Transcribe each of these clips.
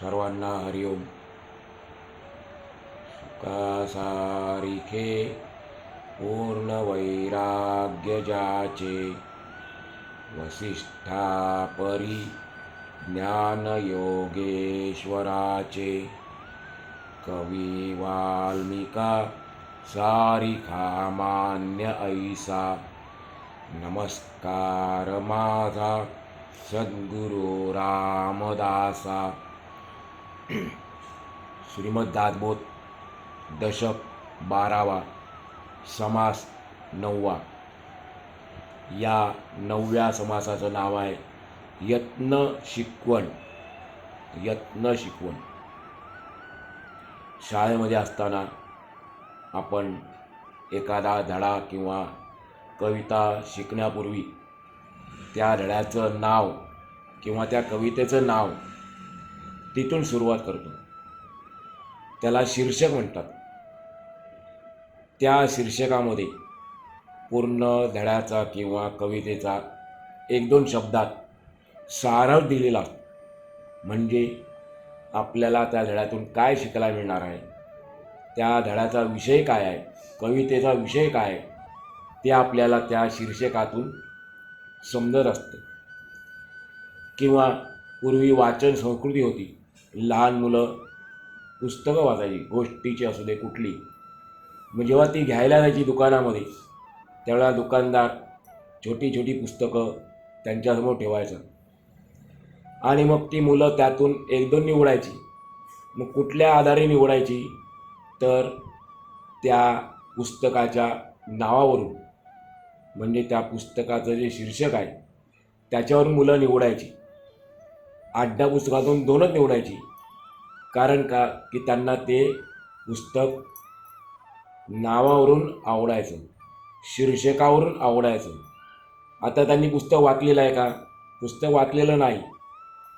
सर्वांना हरिओम सुखासारिखे पूर्ण वैराग्य जाचे वसिष्ठापरी ज्ञान योगेश्वराचे कवी वाल्मिका सारिखा मान्य ऐसा. नमस्कार माझा सद्गुरू रामदासा. श्रीमद्दागबोध दशक बारावा समास नववा. या नवव्या समासाचं नाव आहे यत्न शिकवण. यत्न शिकवण. शाळेमध्ये असताना आपण एखादा धडा किंवा कविता शिकण्यापूर्वी त्या धड्याचं नाव किंवा त्या कवितेचं नाव तिथून सुरुवात करतो. त्याला शीर्षक म्हणतात. त्या शीर्षकामध्ये पूर्ण धड्याचा किंवा कवितेचा एक दोन शब्दात सारांश दिलेला असतो म्हणजे आपल्याला त्या धड्यातून काय शिकायला मिळणार आहे? त्या धड्याचा विषय काय आहे? कवितेचा विषय काय आहे? ते आपल्याला त्या शीर्षकातून समजत असतं. किंवा पूर्वी वाचन संस्कृती होती. लहान मुलं पुस्तकं वाचायची गोष्टीची असू दे कुठली. मग जेव्हा ती घ्यायला जायची दुकानामध्ये त्यावेळेला दुकानदार छोटी छोटी पुस्तकं त्यांच्यासमोर ठेवायचं. आणि मग ती मुलं त्यातून एक दोन निवडायची. मग कुठल्या आधारे निवडायची? तर त्या पुस्तकाच्या नावावरून. म्हणजे त्या पुस्तकाचं जे शीर्षक आहे त्याच्यावरून मुलं निवडायची. आठ दहा पुस्तकातून दोनच निवडायची. कारण का? की त्यांना ते पुस्तक नावावरून आवडायचं. शीर्षकावरून आवडायचं. आता त्यांनी पुस्तक वाचलेलं आहे का? पुस्तक वाचलेलं नाही.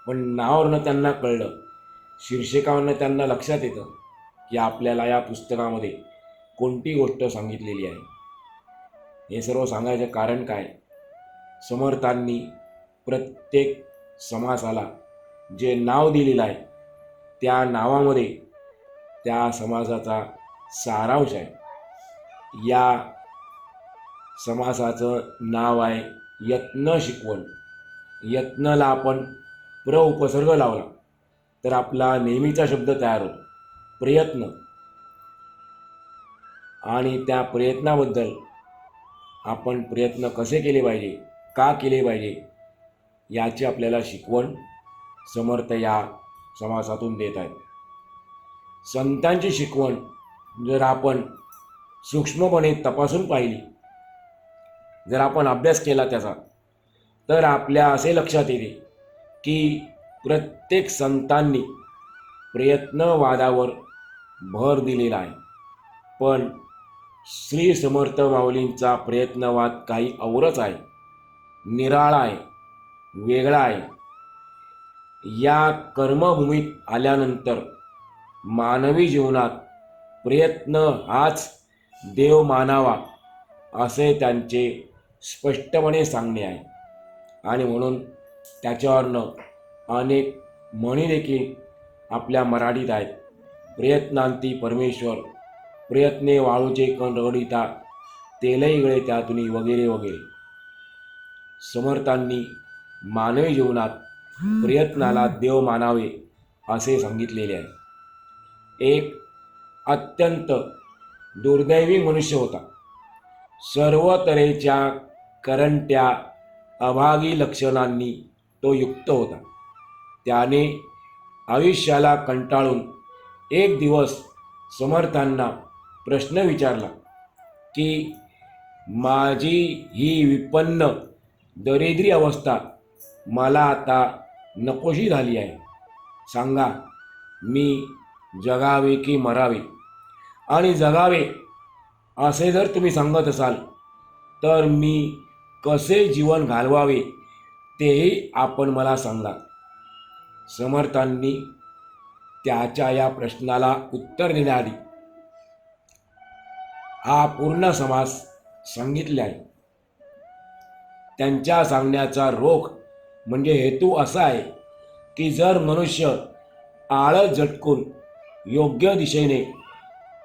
पण नावावरनं त्यांना कळलं. शीर्षकावरनं त्यांना लक्षात येतं की आपल्याला या पुस्तकामध्ये कोणती गोष्ट सांगितलेली आहे? हे सर्व सांगायचं कारण काय? समर्थांनी प्रत्येक समासाला जे नाव दिलेलं आहे त्या नावामध्ये त्या समासाचा सारांश आहे. या समासाचं नाव आहे यत्न शिकवण. यत्नला आपण प्र उपसर्ग लावला तर आपला नेहमीचा शब्द तयार होतो प्रयत्न. आणि त्या प्रयत्नाबद्दल आपण प्रयत्न कसे केले पाहिजे का केले पाहिजे याची आपल्याला शिकवण समर्थ या समासातून देत आहेत. संतांची शिकवण जर आपण सूक्ष्मपणे तपासून पाहिली जर आपण अभ्यास केला त्याचा तर आपल्या असे लक्षात येते की प्रत्येक संतांनी प्रयत्नवादावर भर दिलेला आहे. पण श्री समर्थ माऊलींचा प्रयत्नवाद काही औरच आहे निराळा आहे वेगळा आहे. या कर्मभूमीत आल्यानंतर मानवी जीवनात प्रयत्न हाच देव मानावा असे त्यांचे स्पष्टपणे सांगणे आहे. आणि म्हणून त्याच्यावरनं अनेक म्हणी देखील आपल्या मराठीत आहेत. प्रयत्नांती परमेश्वर प्रयत्ने वाळूचे कण रगडिता तेलही गळे त्यातून वगैरे वगैरे. समर्थांनी मानवी जीवनात प्रयत्नाला देव मानावे असे सांगितलेले आहे. एक अत्यंत दुर्दैवी मनुष्य होता. सर्व तऱ्हेच्या करंट्या अभागी लक्षणांनी तो युक्त होता. त्याने आयुष्याला कंटाळून एक दिवस समर्थांना प्रश्न विचारला की माझी ही विपन्न दरिद्री अवस्था मला आता नकोशी झाली आहे. सांगा मी जगावे की मरावे? आणि जगावे असे जर तुम्ही सांगत असाल तर मी कसे जीवन घालवावे तेही आपण मला सांगा. समर्थांनी त्याच्या या प्रश्नाला उत्तर देण्याआधी हा पूर्ण समास सांगितले आहे त्यांच्या सांगण्याचा रोख म्हणजे हेतू असा आहे की जर मनुष्य आळं झटकून योग्य दिशेने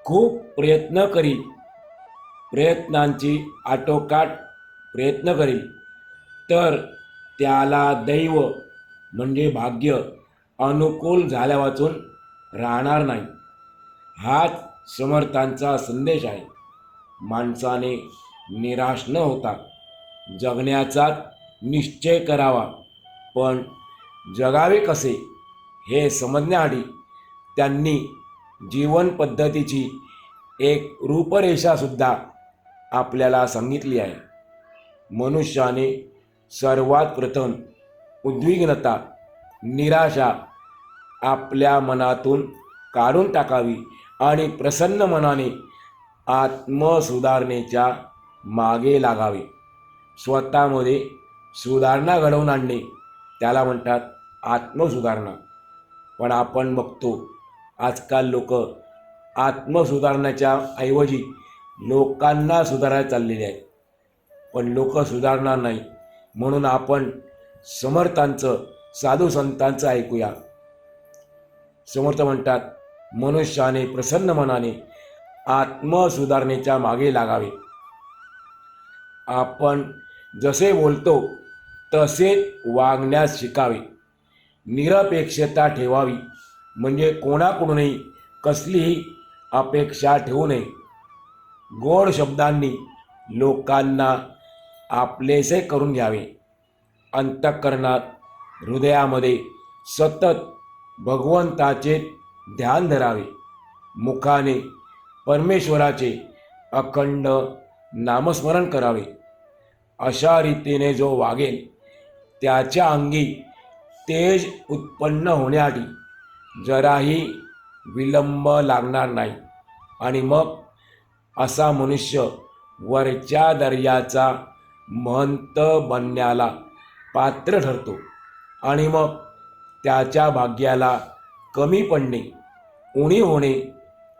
खूप प्रयत्न करी प्रयत्नांची आटोकाट प्रयत्न करी तर त्याला दैव म्हणजे भाग्य अनुकूल झाल्या वाचून राहणार नाही. हाच समर्थांचा संदेश आहे. माणसाने निराश न होता जगण्याचा निश्चय करावा. पण जगावे कसे हे समजण्याआधी त्यांनी जीवन पद्धतीची एक रूपरेषासुद्धा आपल्याला सांगितली आहे. मनुष्याने सर्वात प्रथम उद्विग्नता निराशा आपल्या मनातून काढून टाकावी आणि प्रसन्न मनाने आत्मसुधारणेच्या मागे लागावे. स्वतःमध्ये सुधारणा घडवून आणणे त्याला म्हणतात आत्मसुधारणा. पण आपण बघतो आजकाल लोक आत्मसुधारण्याच्या ऐवजी लोकांना सुधारायला चाललेले आहेत. पण लोक सुधारणार नाही म्हणून आपण समर्थांचं साधू संतांचं ऐकूया. समर्थ म्हणतात मनुष्याने प्रसन्न मनाने आत्मसुधारणेच्या मागे लागावे. आपण जसे बोलतो तसेच वागण्यास शिकावे. निरपेक्षता ठेवावी. म्हणजे कोणाकडूनही कसलीही अपेक्षा ठेवू नये. गोड शब्दांनी लोकांना आपलेसे करून घ्यावे. अंतःकरणात हृदयामध्ये सतत भगवंताचे ध्यान धरावे. मुखाने परमेश्वराचे अखंड नामस्मरण करावे. अशा रीतीने जो वागेल त्याच्या अंगी तेज उत्पन्न होण्याआधी जराही विलंब लागणार नाही. आणि मग असा मनुष्य वरच्या दर्याचा महंत बनण्याला पात्र ठरतो. आणि मग त्याच्या भाग्याला कमी पडणे उणी होणे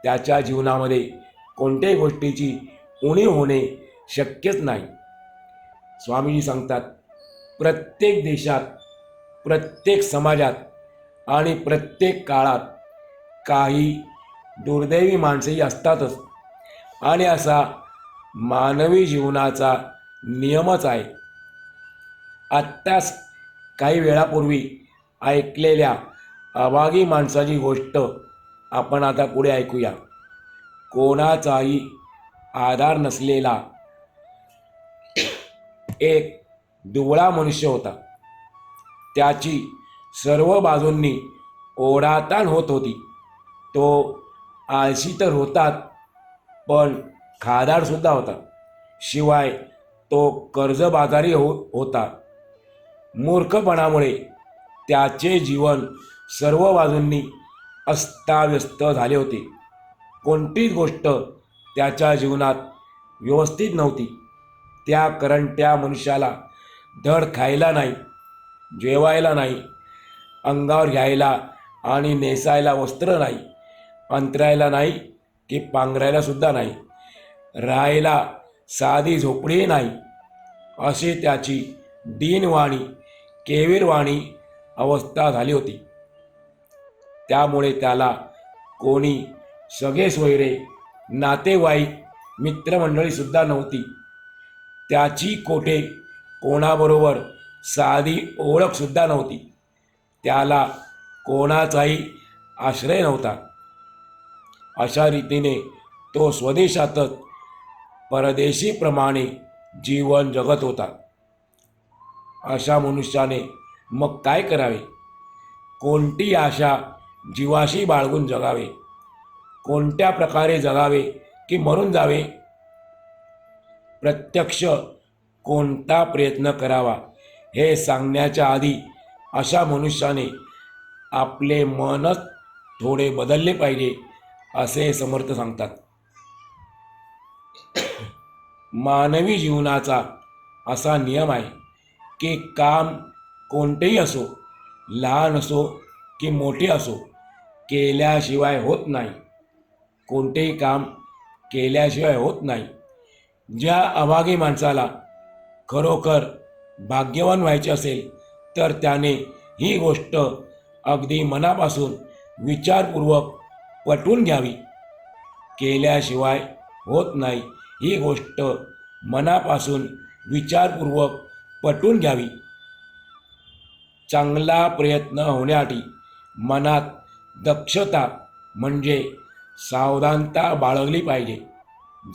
त्याच्या जीवनामध्ये कोणत्याही गोष्टीची उणी होणे शक्यच नाही. स्वामीजी सांगतात प्रत्येक देशात प्रत्येक समाजात आणि प्रत्येक काळात काही दुर्दैवी माणसेही असतातच. आणि असा मानवी जीवनाचा नियमच आहे. आत्ताच काही वेळापूर्वी ऐकलेल्या अभागी माणसाची गोष्ट आपण आता पुढे ऐकूया. कोणाचाही आधार नसलेला एक दुवळा मनुष्य होता. त्याची सर्व बाजूंनी ओढाताण होत होती. तो आळशी तर होताच पण खादाडसुद्धा होता. शिवाय तो कर्जबाजारी हो होता. मूर्खपणामुळे त्याचे जीवन सर्व बाजूंनी अस्ताव्यस्त झाले होते. कोणतीच गोष्ट त्याच्या जीवनात व्यवस्थित नव्हती. त्या करंट्या मनुष्याला धड खायला नाही जेवायला नाही अंगावर घ्यायला आणि नेसायला वस्त्र नाही अंतरायला नाही की पांघरायला सुद्धा नाही राहायला साधी झोपडी नाही अशी त्याची दीनवाणी केवीरवाणी अवस्था झाली होती. त्यामुळे त्याला कोणी सगळे सोयरे नातेवाईक मित्रमंडळीसुद्धा नव्हती. त्याची कोठे कोणाबरोबर साधी ओळखसुद्धा नव्हती. त्याला कोणाचाही आश्रय नव्हता. अशा रीतीने तो स्वदेशातच परदेशीप्रमाणे जीवन जगत होता. अशा मनुष्याने मग काय करावे? कोणती आशा जीवाशी बाळगून जगावे? कोणत्या प्रकारे जगावे की मरून जावे? प्रत्यक्ष कोणता प्रयत्न करावा हे सांगण्याच्या आधी अशा मनुष्याने आपले मनच थोडे बदलले पाहिजे असे समर्थ सांगतात. मानवी जीवनाचा असा नियम आहे की काम कोणतेही असो लहान असो की मोठे असो केल्याशिवाय होत नाही. कोणतेही काम केल्याशिवाय होत नाही. ज्या अभागी माणसाला खरोखर भाग्यवान व्हायचे असेल तर त्याने ही गोष्ट अगदी मनापासून विचारपूर्वक पटवून घ्यावी. केल्याशिवाय होत नाही ही गोष्ट मनापासून विचारपूर्वक पटवून घ्यावी. चांगला प्रयत्न होण्यासाठी मनात दक्षता म्हणजे सावधानता बाळगली पाहिजे.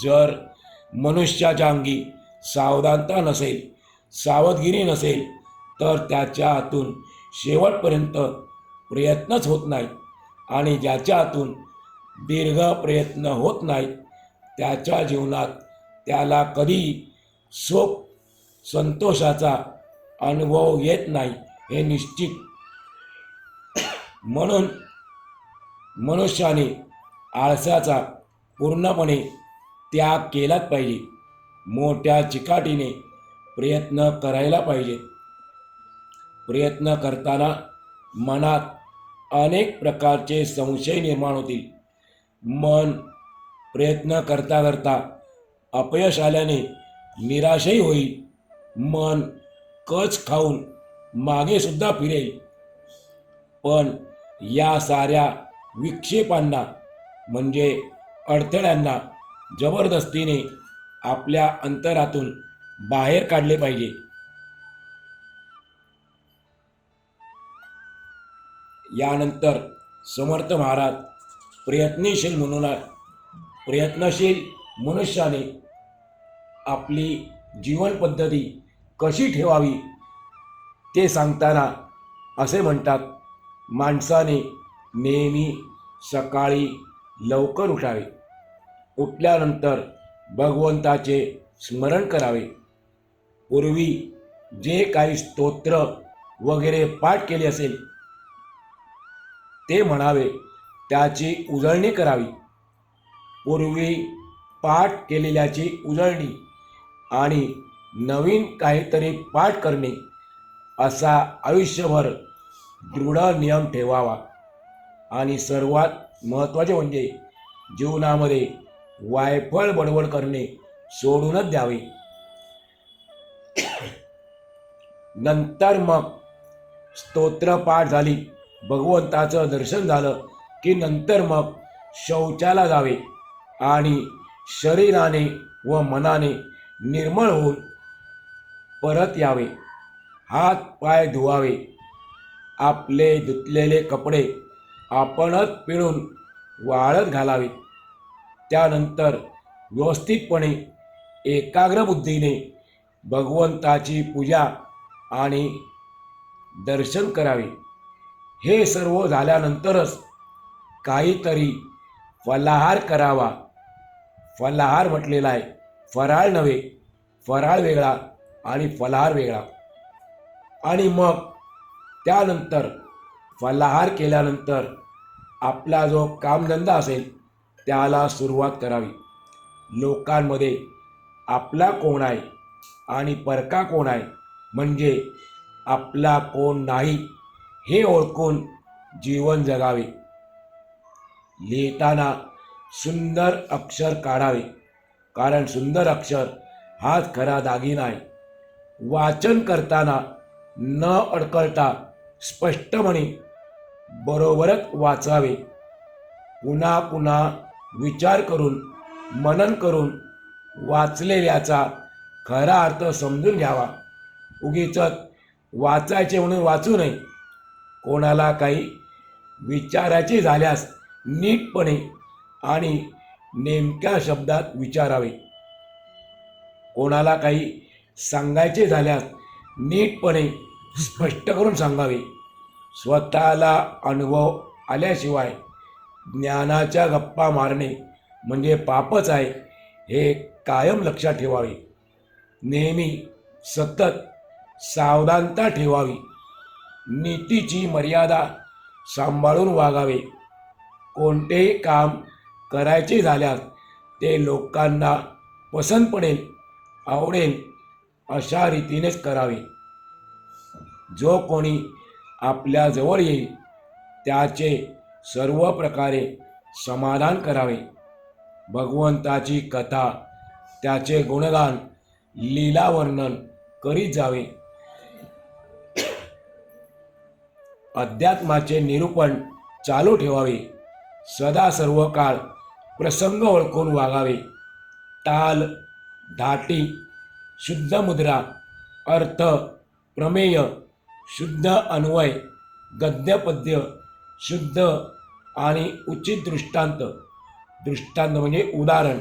जर मनुष्याच्या अंगी सावधानता नसेल सावधगिरी नसेल तर त्याच्या हातून शेवटपर्यंत प्रयत्नच होत नाही. आणि ज्याच्या हातून दीर्घ प्रयत्न होत नाही त्याच्या जीवनात त्याला कधी सुख संतोषाचा अनुभव येत नाही हे निश्चित. म्हणून मनुष्याने आळसाचा पूर्णपणे त्याग केलाच पाहिजे. मोठ्या चिकाटीने प्रयत्न करायला पाहिजे. प्रयत्न करताना मनात अनेक प्रकारचे संशय निर्माण होतील. मन प्रयत्न करता करता अपयश आल्याने निराशही होईल. मन कच खाऊन मागेसुद्धा फिरेल. पण या साऱ्या विक्षेपांना म्हणजे अडथळ्यांना जबरदस्तीने आपल्या अंतरातून बाहेर काढले पाहिजे. यानंतर समर्थ महाराज प्रयत्नशील म्हणून प्रयत्नशील मनुष्याने आपली जीवन पद्धती कशी ठेवावी ते सांगताना असे म्हणतात माणसाने नेहमी सकाळी लवकर उठावे. उठल्यानंतर भगवंताचे स्मरण करावे. पूर्वी जे काही स्तोत्र वगैरे पाठ केले असेल ते म्हणावे त्याची उजळणी करावी. पूर्वी पाठ केलेल्याची उजळणी आणि नवीन काहीतरी पाठ करणे असा आयुष्यभर दृढ नियम ठेवावा. आणि सर्वात महत्त्वाचे म्हणजे जीवनामध्ये वायफळ बडबड करणे सोडूनच द्यावे. नंतर मग स्तोत्रपाठ झाली. भगवंताचं दर्शन झालं की नंतर मग शौचाला जावे आणि शरीराने व मनाने निर्मळ होऊन परत यावे. हात पाय धुवावे. आपले धुतलेले कपडे आपणच पिळून वाळत घालावे. त्यानंतर व्यवस्थितपणे एकाग्र बुद्धीने भगवंताची पूजा आणि दर्शन करावे. हे सर्व झाल्यानंतरच काहीतरी फलाहार करावा. फलाहार म्हटलेला आहे फराळ नव्हे फराळ वेगळा आणि फलाहार वेगळा. आणि मग त्यानंतर फलाहार केल्यानंतर आपला जो कामधंदा असेल त्याला सुरुवात करावी. लोकांमध्ये आपला कोण आहे आणि परका कोण आहे म्हणजे आपला कोण नाही हे ओळखून जीवन जगावे. लिहिताना सुंदर अक्षर काढावे. कारण सुंदर अक्षर हाच खरा दागिना आहे. वाचन करताना न अडकळता स्पष्टपणे बरोबरच वाचावे. पुन्हा पुन्हा विचार करून मनन करून वाचलेल्याचा खरा अर्थ समजून घ्यावा. उगीच वाचायचे म्हणून वाचू नये. कोणाला काही विचारायचे झाल्यास नीटपणे आणि नेमक्या शब्दात विचारावे. कोणाला काही सांगायचे झाल्यास नीटपणे स्पष्ट करून सांगावे. स्वतःला अनुभव आल्याशिवाय ज्ञानाच्या गप्पा मारणे म्हणजे पापच आहे हे कायम लक्षात ठेवावे. नेहमी सतत सावधानता ठेवावी. नीतीची मर्यादा सांभाळून वागावे. कोणतेही काम करायचे झाल्यास ते लोकांना पसंत पडेल आवडेल अशा रीतीनेच करावे. जो कोणी आपल्याजवळ येईल त्याचे सर्व प्रकारे समाधान करावे. भगवंताची कथा त्याचे गुणगान लीलावर्णन करीत जावे. अध्यात्माचे निरूपण चालू ठेवावे. सदा सर्व काळ प्रसंग ओळखून वागावे. ताल धाटी शुद्ध मुद्रा अर्थ प्रमेय शुद्ध अन्वय गद्यपद्य शुद्ध आणि उचित दृष्टांत. दृष्टांत म्हणजे उदाहरण.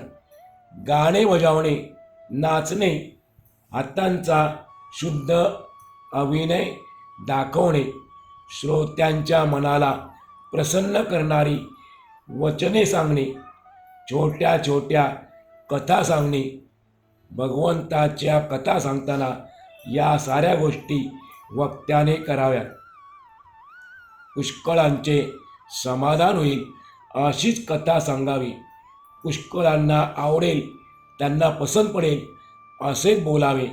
गाणे बजावणे नाचणे हातांचा शुद्ध अभिनय दाखवणे श्रोत्यांच्या मनाला प्रसन्न करणारी वचने सांगणे छोट्या छोट्या कथा सांगणे भगवंताच्या कथा सांगताना या साऱ्या गोष्टी वक्त्याने कराव्यात. पुष्कळांचे समाधान होईल अशीच कथा सांगावी. पुष्कळांना आवडेल त्यांना पसंत पडेल असेच बोलावे.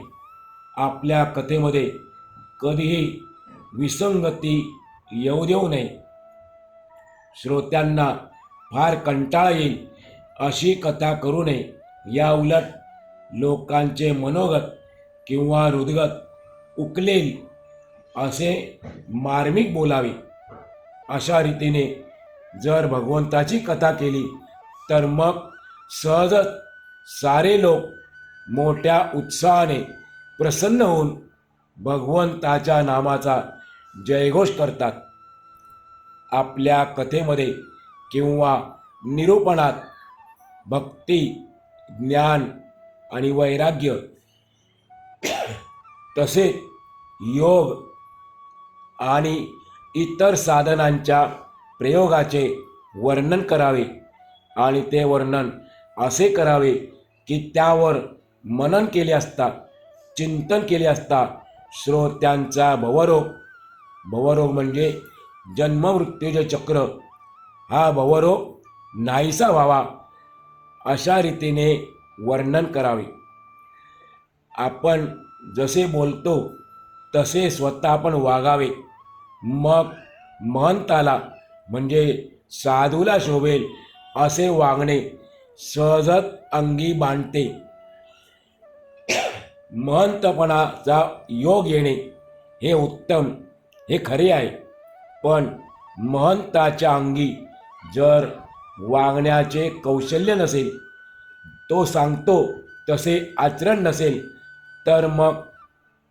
आपल्या कथेमध्ये कधीही विसंगती येऊ देऊ नये. श्रोत्यांना फार कंटाळा येईल अशी कथा करू नये. या उलट लोकांचे मनोगत किंवा हृदगत उकलेल असे मार्मिक बोलावे. अशा रीतीने जर भगवंताची कथा केली तर मग सहजच सारे लोक मोठ्या उत्साहाने प्रसन्न होऊन भगवंताच्या नामाचा जयघोष करतात. आपल्या कथेमध्ये किंवा निरूपणात भक्ती ज्ञान आणि वैराग्य तसेच योग आणि इतर साधनांच्या प्रयोगाचे वर्णन करावे आणि ते वर्णन असे करावे की त्यावर मनन केले असता चिंतन केले असता श्रोत्यांचा भवरोग भवरोग म्हणजे जन्ममृत्यूचे चक्र हा भवरोग नाहीसा व्हावा अशा रीतीने वर्णन करावे. आपण जसे बोलतो तसे स्वतः आपण वागावे. मग महंताला म्हणजे साधूला शोभेल असे वागणे सहजत अंगी बांधते. महंतपणाचा योग येणे हे उत्तम हे खरे आहे. पण महंताच्या अंगी जर वागण्याचे कौशल्य नसेल तो सांगतो तसे आचरण नसेल तर मग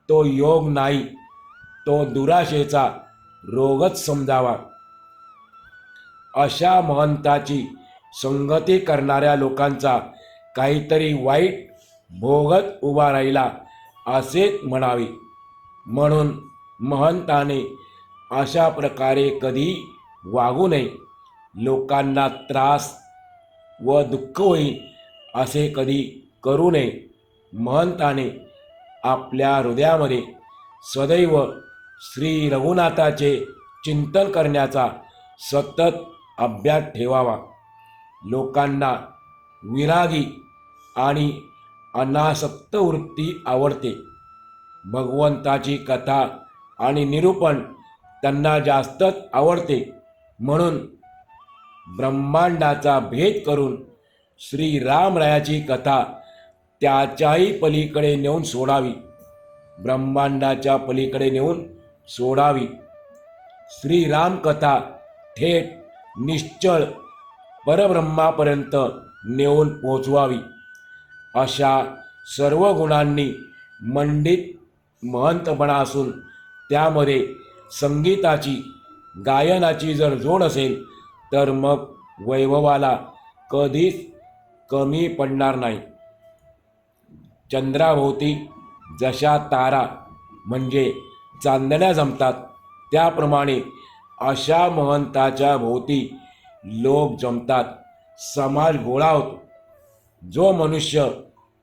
तो योग नाही तो दुराशेचा रोगच समजावा. अशा महंताची संगती करणाऱ्या लोकांचा काहीतरी वाईट भोगत उभा राहिला असेच म्हणावे. म्हणून महंताने अशा प्रकारे कधी वागू नये. लोकांना त्रास व दुःख होईल असे कधी करू नये. महंताने आपल्या हृदयामध्ये सदैव श्री रघुनाथाचे चिंतन करण्याचा सतत अभ्यास ठेवावा. लोकांना विरागी आणि अनासक्त वृत्ती आवडते. भगवंताची कथा आणि निरूपण त्यांना जास्तच आवडते. म्हणून ब्रह्मांडाचा भेद करून श्री रामरायाची कथा त्याच्याही पलीकडे नेऊन सोडावी. ब्रह्मांडाच्या पलीकडे नेऊन सोडावी. श्रीरामकथा थेट निश्चळ परब्रह्मापर्यंत नेऊन पोचवावी. अशा सर्व गुणांनी मंडित महंतपणा असून त्यामध्ये संगीताची गायनाची जर जोड असेल तर मग वैभवाला कधीच कमी पडणार नाही. चंद्राभोवती जशा तारा म्हणजे चांदण्या जमतात. त्याप्रमाणे अशा महंताच्या भोवती लोक जमतात. समाज गोळा होतो. जो मनुष्य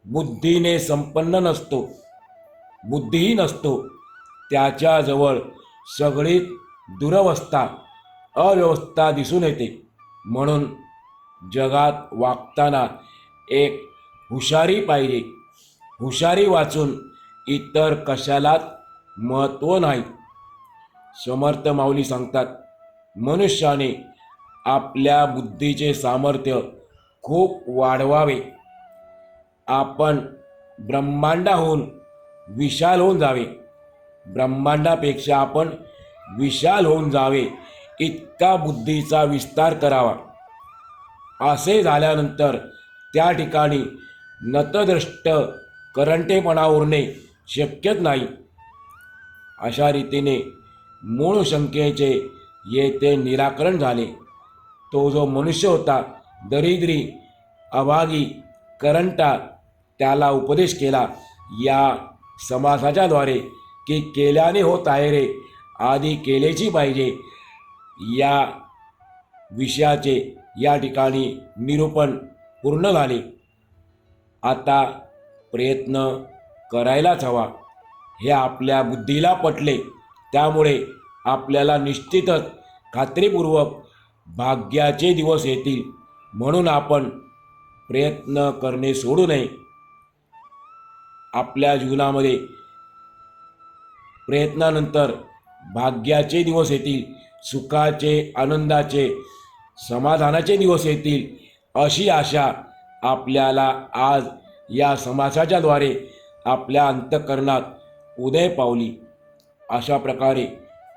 बुद्धीने संपन्न नसतो बुद्धीही नसतो त्याच्याजवळ सगळीच दुरवस्था अव्यवस्था दिसून येते. म्हणून जगात वागताना एक हुशारी पाहिजे. हुशारी वाचून इतर कशालाच महत्त्व नाही. समर्थ माऊली सांगतात मनुष्याने आपल्या बुद्धीचे सामर्थ्य खूप वाढवावे. आपण ब्रह्मांडाहून विशाल होऊन जावे. ब्रह्मांडापेक्षा आपण विशाल होऊन जावे इतका बुद्धीचा विस्तार करावा. असे झाल्यानंतर त्या ठिकाणी नतदृष्ट करंटेपणा उरणे शक्यच नाही. अशा रीतीने मूळ शंकेचे येथे निराकरण झाले. तो जो मनुष्य होता दरिद्री अभागी करंटा त्याला उपदेश केला. या समासाच्याद्वारे की केल्याने होत आहे रे आधी केलेची पाहिजे. या विषयाचे या ठिकाणी निरूपण पूर्ण झाले. आता प्रयत्न करायलाच हवा. हे आपल्या बुद्धीला पटले. त्यामुळे आपल्याला निश्चितच खात्रीपूर्वक भाग्याचे दिवस येतील म्हणून आपण प्रयत्न करणे सोडू नये. आपल्या जीवनामध्ये प्रयत्नानंतर भाग्याचे दिवस येतील सुखाचे आनंदाचे समाधानाचे दिवस येतील अशी आशा आपल्याला आज या समासाच्याद्वारे आपल्या अंतःकरणात उदय पावली. अशा प्रकारे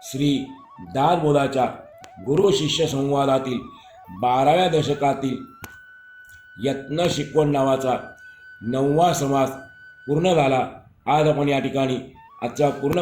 श्री दासबोधाच्या गुरु शिष्य संवादातील बाराव्या दशकातील यत्न शिकवण नावाचा नववा समास पूर्ण झाला. आज आपण या ठिकाणी आजचा पूर्ण